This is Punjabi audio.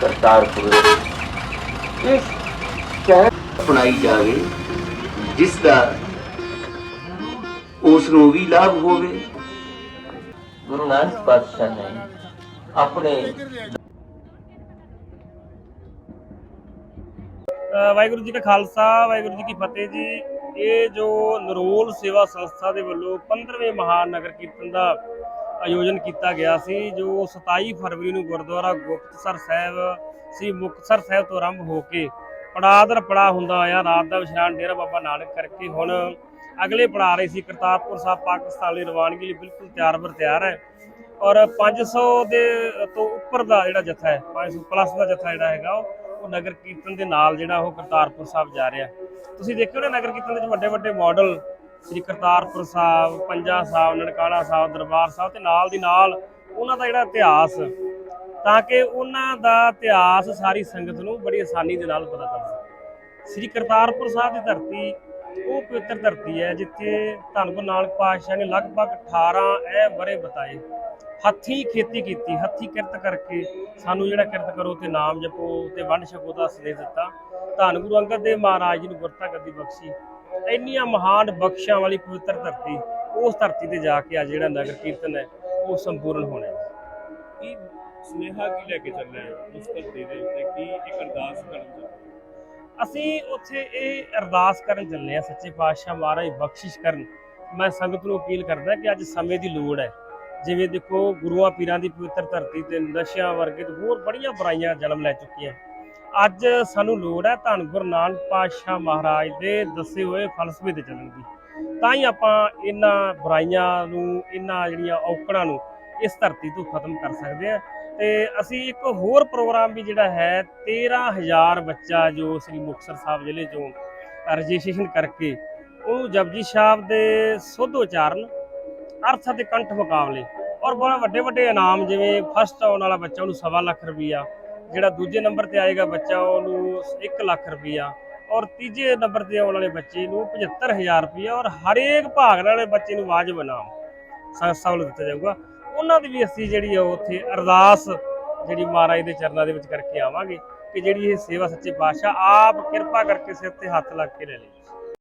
ਕਰਤਾਰਪੁਰ ਇਸ ਕਹਿ ਅਪਣਾਈ ਜਾਵੇ ਜਿਸ ਦਾ ਉਸ ਨੂੰ ਵੀ ਲਾਭ ਹੋਵੇ। ਗੁਰੂ ਨਾਨਕ ਪਾਤਸ਼ਾਹ ਨੇ ਆਪਣੇ ਅ, ਵਾਹਿਗੁਰੂ ਜੀ ਕਾ ਖਾਲਸਾ ਵਾਹਿਗੁਰੂ ਜੀ ਕੀ ਫਤਿਹ ਜੀ। ਇਹ ਜੋ ਨਰੋਲ ਸੇਵਾ ਸੰਸਥਾ ਦੇ ਵੱਲੋਂ 15ਵੇਂ ਮਹਾਨਗਰ ਕੀਰਤਨ ਦਾ ਆਯੋਜਨ ਕੀਤਾ ਗਿਆ ਸੀ, ਜੋ 27 ਫਰਵਰੀ ਨੂੰ ਗੁਰਦੁਆਰਾ ਗੁਪਤਸਰ ਸਾਹਿਬ ਸ੍ਰੀ ਮੁਕਤਸਰ ਸਾਹਿਬ ਤੋਂ ਆਰੰਭ ਹੋ ਕੇ ਪੜਾਅ ਦਰ ਪੜਾ ਹੁੰਦਾ ਆਇਆ, ਰਾਤ ਦਾ ਵਿਸ਼ਰਾਮ ਡੇਰਾ ਬਾਬਾ ਨਾਨਕ ਕਰਕੇ ਹੁਣ ਅਗਲੇ ਪੜਾਅ ਰਹੇ ਸੀ, ਕਰਤਾਰਪੁਰ ਸਾਹਿਬ ਪਾਕਿਸਤਾਨ ਲਈ ਰਵਾਨਗੀ ਲਈ ਬਿਲਕੁਲ ਤਿਆਰ ਬਰ ਤਿਆਰ ਹੈ। ਔਰ 500 ਦੇ ਤੋਂ ਉੱਪਰ ਦਾ ਜਿਹੜਾ ਜਥਾ ਹੈ 500 ਪਲੱਸ ਦਾ ਜਥਾ ਜਿਹੜਾ ਹੈਗਾ, ਉਹ ਉਹ ਨਗਰ ਕੀਰਤਨ ਦੇ ਨਾਲ ਜਿਹੜਾ ਉਹ ਕਰਤਾਰਪੁਰ ਸਾਹਿਬ ਜਾ ਰਿਹਾ। ਤੁਸੀਂ ਦੇਖਿਓ ਨਾ, ਨਗਰ ਕੀਰਤਨ ਦੇ ਵਿੱਚ ਵੱਡੇ ਵੱਡੇ ਮਾਡਲ ਸ੍ਰੀ ਕਰਤਾਰਪੁਰ ਸਾਹਿਬ, ਪੰਜਾ ਸਾਹਿਬ, ਨਨਕਾਣਾ ਸਾਹਿਬ, ਦਰਬਾਰ ਸਾਹਿਬ ਤੇ ਨਾਲ ਦੀ ਨਾਲ ਉਹਨਾਂ ਦਾ ਜਿਹੜਾ ਇਤਿਹਾਸ, ਤਾਂ ਕਿ ਉਹਨਾਂ ਦਾ ਇਤਿਹਾਸ ਸਾਰੀ ਸੰਗਤ ਨੂੰ ਬੜੀ ਆਸਾਨੀ ਦੇ ਨਾਲ ਪਤਾ ਚੱਲ ਸਕੇ। ਸ੍ਰੀ ਕਰਤਾਰਪੁਰ ਸਾਹਿਬ ਦੀ ਧਰਤੀ, ਉਹ ਪਵਿੱਤਰ ਧਰਤੀ ਹੈ, ਜਿੱਥੇ ਧੰਨ ਗੁਰੂ ਨਾਨਕ ਪਾਤਸ਼ਾਹ ਨੇ ਲਗਭਗ 18 ਐ ਬਰੇ ਬਤਾਏ। ਹੱਥੀਂ ਖੇਤੀ ਕੀਤੀ, ਹੱਥੀਂ ਕਿਰਤ ਕਰਕੇ ਸਾਨੂੰ ਜਿਹੜਾ ਕਿਰਤ ਕਰੋ ਤੇ ਨਾਮ ਜਪੋ ਤੇ ਵੰਡ ਛਕੋ ਦਾ ਸੰਦੇਸ਼ ਦਿੱਤਾ। ਧੰਨ ਗੁਰੂ ਅੰਗਦ ਦੇਵ ਮਹਾਰਾਜ ਜੀ ਨੂੰ ਗੁਰਤਾ ਗੱਦੀ ਬਖਸ਼ੀ। ਇੰਨੀਆਂ ਮਹਾਨ ਬਖਸ਼ਾਂ ਵਾਲੀ ਪਵਿੱਤਰ ਧਰਤੀ ਉਸ ਧਰਤੀ ਤੇ ਜਾ ਕੇ ਆ ਜਿਹੜਾ ਨਗਰ ਕੀਰਤਨ ਹੈ ਉਹ ਸੰਪੂਰਨ ਹੋਣਾ ਹੈ। ਕੀ ਸੁਨੇਹਾ ਕੀ ਲੈ ਕੇ ਚੱਲੇ ਹੋ ਉਸ ਧਰਤੀ ਦੇ ਉੱਤੇ? ਕੀ ਇੱਕ ਅਰਦਾਸ ਕਰਨ ਹੋ? ਅਸੀਂ ਉੱਥੇ ਇਹ ਅਰਦਾਸ ਕਰਨ ਚੱਲੇ ਆ ਸੱਚੇ ਪਾਤਸ਼ਾਹ ਮਹਾਰਾਜ ਬਖਸ਼ਿਸ਼ ਕਰਨ। ਮੈਂ ਸੰਗਤ ਨੂੰ ਅਪੀਲ ਕਰਦਾ ਕਿ ਅੱਜ ਸਮੇਂ ਦੀ ਲੋੜ ਹੈ। ਜਿਵੇਂ ਦੇਖੋ ਗੁਰੂਆਂ ਪੀਰਾਂ ਦੀ ਪਵਿੱਤਰ ਧਰਤੀ ਤੇ ਨਸ਼ਿਆਂ ਵਰਗੇ ਤੇ ਹੋਰ ਬੜੀਆਂ ਬੁਰਾਈਆਂ ਜਨਮ ਲੈ ਚੁੱਕੀਆਂ। ਅੱਜ ਸਾਨੂੰ ਲੋੜ ਹੈ ਧੰਨ ਗੁਰੂ ਨਾਨਕ ਪਾਤਸ਼ਾਹ ਮਹਾਰਾਜ ਦੇ ਦੱਸੇ ਹੋਏ ਫਲਸਫੇ ਤੇ ਚੱਲਣ ਦੀ। ਤਾਂ ਹੀ ਆਪਾਂ ਇਹਨਾਂ ਬੁਰਾਈਆਂ ਨੂੰ, ਇਹਨਾਂ ਜਿਹੜੀਆਂ ਔਕੜਾਂ ਨੂੰ ਇਸ ਧਰਤੀ ਤੋਂ ਖਤਮ ਕਰ ਸਕਦੇ ਹਾਂ। ਤੇ ਅਸੀਂ ਇੱਕ ਹੋਰ ਪ੍ਰੋਗਰਾਮ ਵੀ ਜਿਹੜਾ ਹੈ 13000 ਬੱਚਾ ਜੋ ਸ੍ਰੀ ਮੁਕਤਸਰ ਸਾਹਿਬ ਜ਼ਿਲ੍ਹੇ ਚੋਂ ਰਜਿਸਟ੍ਰੇਸ਼ਨ ਕਰਕੇ, ਉਹਨੂੰ ਜਪਜੀ ਸਾਹਿਬ ਦੇ ਸੁੱਧ ਉਚਾਰਨ, ਅਰਥ ਅਤੇ ਕੰਠ ਮੁਕਾਬਲੇ ਔਰ ਬੜਾ ਵੱਡੇ ਵੱਡੇ ਇਨਾਮ ਜਿਵੇਂ ਫਸਟ ਆਉਣ ਵਾਲਾ ਬੱਚਾ ਉਹਨੂੰ ਸਵਾ ਲੱਖ ਰੁਪਈਆ ਜਿਹੜਾ ਦੂਜੇ ਨੰਬਰ ਤੇ ਆਏਗਾ ਬੱਚਾ, ਉਹਨੂੰ 1 ਲੱਖ ਰੁਪਈਆ ਔਰ ਤੀਜੇ ਨੰਬਰ ਤੇ ਆਉਣ ਵਾਲੇ ਬੱਚੇ ਨੂੰ 75000 ਰੁਪਈਆ ਔਰ ਹਰੇਕ ਭਾਗ ਵਾਲੇ ਬੱਚੇ ਨੂੰ ਵਾਜਬ ਇਨਾਮ ਸੰਸਥਾ ਵੱਲੋਂ ਦਿੱਤਾ ਜਾਊਗਾ। ਉਹਨਾਂ ਦੀ ਵੀ ਅਸੀਂ ਜਿਹੜੀ ਆ ਉੱਥੇ ਅਰਦਾਸ ਜਿਹੜੀ ਮਹਾਰਾਜ ਦੇ ਚਰਨਾਂ ਦੇ ਵਿੱਚ ਕਰਕੇ ਆਵਾਂਗੇ ਕਿ ਜਿਹੜੀ ਇਹ ਸੇਵਾ ਸੱਚੇ ਪਾਤਸ਼ਾਹ ਆਪ ਕਿਰਪਾ ਕਰਕੇ ਸਿਰ ਤੇ ਹੱਥ ਲੱਗ ਕੇ ਲੈ ਲਈ